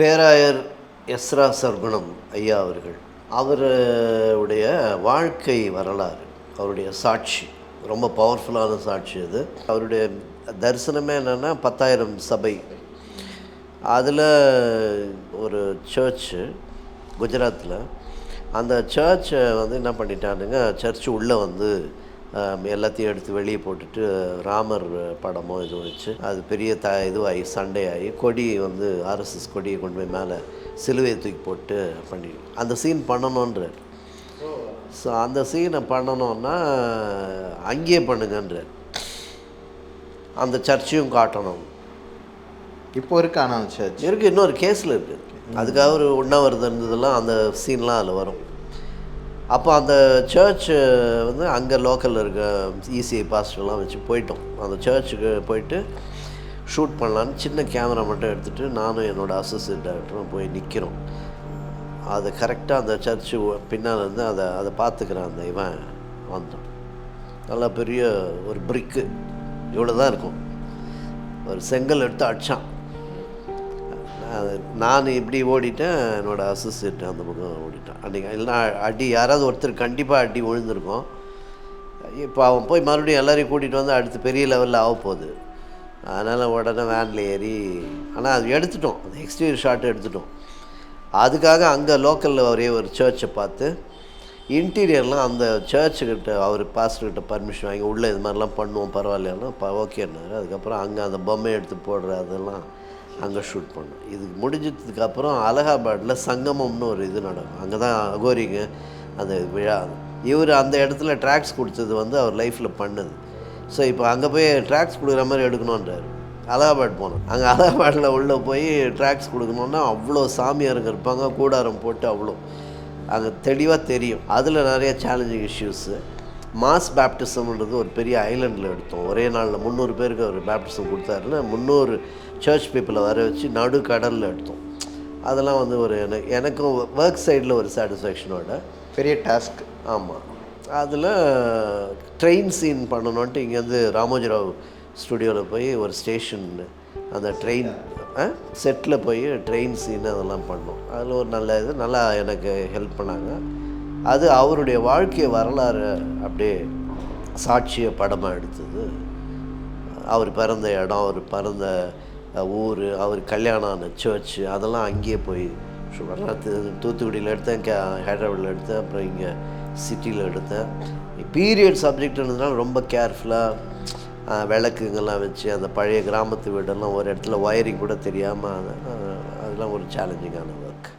பேராயர் எஸ்ரா சர்குணம் ஐயா அவர்கள். அவருடைய வாழ்க்கை வரலாறு அவருடைய சாட்சி ரொம்ப பவர்ஃபுல்லான சாட்சி அது. அவருடைய தரிசனமே என்னென்னா பத்தாயிரம் சபை. அதில் ஒரு சர்ச்சு குஜராத்தில் அந்த சர்ச்சை வந்து என்ன பண்ணிட்டானுங்க சர்ச்சு உள்ளே வந்து எல்லாத்தையும் எடுத்து வெளியே போட்டுட்டு ராமர் படமோ இது வச்சு அது பெரிய த இதுவாகி சண்டை ஆகி கொடி வந்து ஆர்எஸ்எஸ் கொடியை கொண்டு போய் மேலே சிலுவையை தூக்கி போட்டு பண்ணி அந்த சீன் பண்ணணுன்றார் ஸோ அந்த சீனை பண்ணணுன்னா அங்கேயே பண்ணுங்கன்றார். அந்த சர்ச்சையும் காட்டணும். இப்போ இருக்கு ஆனால் சர்ச் இருக்கு இன்னொரு கேஸில் இருக்குது அதுக்காக ஒரு உண்ணாவிரதம் இருந்ததெல்லாம் அந்த சீன்லாம் அதில் வரும். அப்போ அந்த சர்ச் வந்து அங்கே லோக்கலில் இருக்க இசிஐ பாஸ்டர்லாம் வச்சு போயிட்டோம். அந்த சர்ச்சுக்கு போயிட்டு ஷூட் பண்ணலான்னு சின்ன கேமரா மட்டும் எடுத்துகிட்டு நானும் என்னோடய அசிஸ்டன்ட் டேரக்டரும் போய் நிற்கிறோம் அது கரெக்டாக அந்த சர்ச்சு பின்னால் இருந்து அதை அதை பார்த்துக்கிறான் அந்த இவன் வந்தான். நல்லா பெரிய ஒரு பிரிக்கு இவ்வளோ தான் இருக்கும். ஒரு செங்கல் எடுத்து அடிச்சான். நான் நான் இப்படி ஓடிட்டேன் என்னோடய அசிஸ்டன்ட் அந்த பக்கம் ஓடிட்டான். அன்றைக்கி இல்லைனா அடி யாராவது ஒருத்தர் கண்டிப்பாக அடி விழுந்திருக்கோம். இப்போ அவன் போய் மறுபடியும் எல்லாரையும் கூட்டிகிட்டு வந்து அடுத்து பெரிய லெவலில் ஆக போகுது. அதனால் உடனே வேனில் ஏறி ஆனால் அது எடுத்துட்டோம். அந்த எக்ஸ்டீரியர் ஷாட்டு எடுத்துட்டோம். அதுக்காக அங்கே லோக்கலில் ஒரே ஒரு சர்ச்சை பார்த்து இன்டீரியர்லாம் அந்த சர்ச்சுக்கிட்ட அவர் பாஸ்டர்கிட்ட பர்மிஷன் வாங்கி உள்ளே இது மாதிரிலாம் பண்ணுவோம் பரவாயில்லையெல்லாம் இப்போ ஓகேன்னாரு அதுக்கப்புறம் அங்கே அந்த பொம்மை எடுத்து போடுற அதெல்லாம் அங்கே ஷூட் பண்ணோம். இது முடிஞ்சதுக்கப்புறம் அலகாபாத்தில் சங்கமம்னு ஒரு இது நடக்கும். அங்கே தான் அகோரிங்க அந்த விழா. இவர் அந்த இடத்துல ட்ராக்ஸ் கொடுத்தது வந்து அவர் லைஃப்பில் பண்ணுது. ஸோ இப்போ அங்கே போய் ட்ராக்ஸ் கொடுக்குற மாதிரி எடுக்கணுன்றார் அலகாபாத் போனோம். அங்கே அலகாபாத்தில் உள்ளே போய் ட்ராக்ஸ் கொடுக்கணுன்னா அவ்வளோ சாமியாருங்க இருப்பாங்க கூடாரம் போட்டு அவ்வளோ. அங்கே தெளிவாக தெரியும். அதில் நிறைய சேலஞ்சிங் இஷ்யூஸு மாஸ் பேப்டிசம்ன்றது ஒரு பெரிய ஐலண்டில் எடுத்தோம். ஒரே நாளில் முந்நூறு பேருக்கு அவர் பேப்டிசம் கொடுத்தாருன்னா முந்நூறு சர்ச் பீப்புளை வர வச்சு நடு கடலில் எடுத்தோம். அதெல்லாம் வந்து ஒரு எனக்கு எனக்கும் ஒர்க் சைடில் ஒரு சாட்டிஸ்ஃபேக்ஷனோட பெரிய டாஸ்க் ஆமாம் அதில் ட்ரெயின் சீன் பண்ணணுன்ட்டு இங்கேருந்து ராமோஜிராவ் ஸ்டுடியோவில் போய் ஒரு ஸ்டேஷன் அந்த ட்ரெயின் செட்டில் போய் ட்ரெயின் சீன் அதெல்லாம் பண்ணோம். அதில் ஒரு நல்ல இது நல்லா எனக்கு ஹெல்ப் பண்ணாங்க. அது அவருடைய வாழ்க்கை வரலாறு அப்படியே சாட்சிய படமாக எடுத்தது. அவர் பிறந்த இடம் அவர் பிறந்த ஊர் அவர் கல்யாணம் ஆன சர்ச்சு அதெல்லாம் அங்கேயே போய் தூத்துக்குடியில் எடுத்தேன் கே ஹைதராபாடில் எடுத்தேன் அப்புறம் இங்கே சிட்டியில் எடுத்தேன். பீரியட் சப்ஜெக்ட்ன்றதுனால ரொம்ப கேர்ஃபுல்லாக விளக்குங்கெல்லாம் வச்சு அந்த பழைய கிராமத்து வீடெல்லாம் ஒரு இடத்துல ஒயரிங் கூட தெரியாமல் அதெல்லாம் ஒரு சேலஞ்சிங்கான ஒர்க்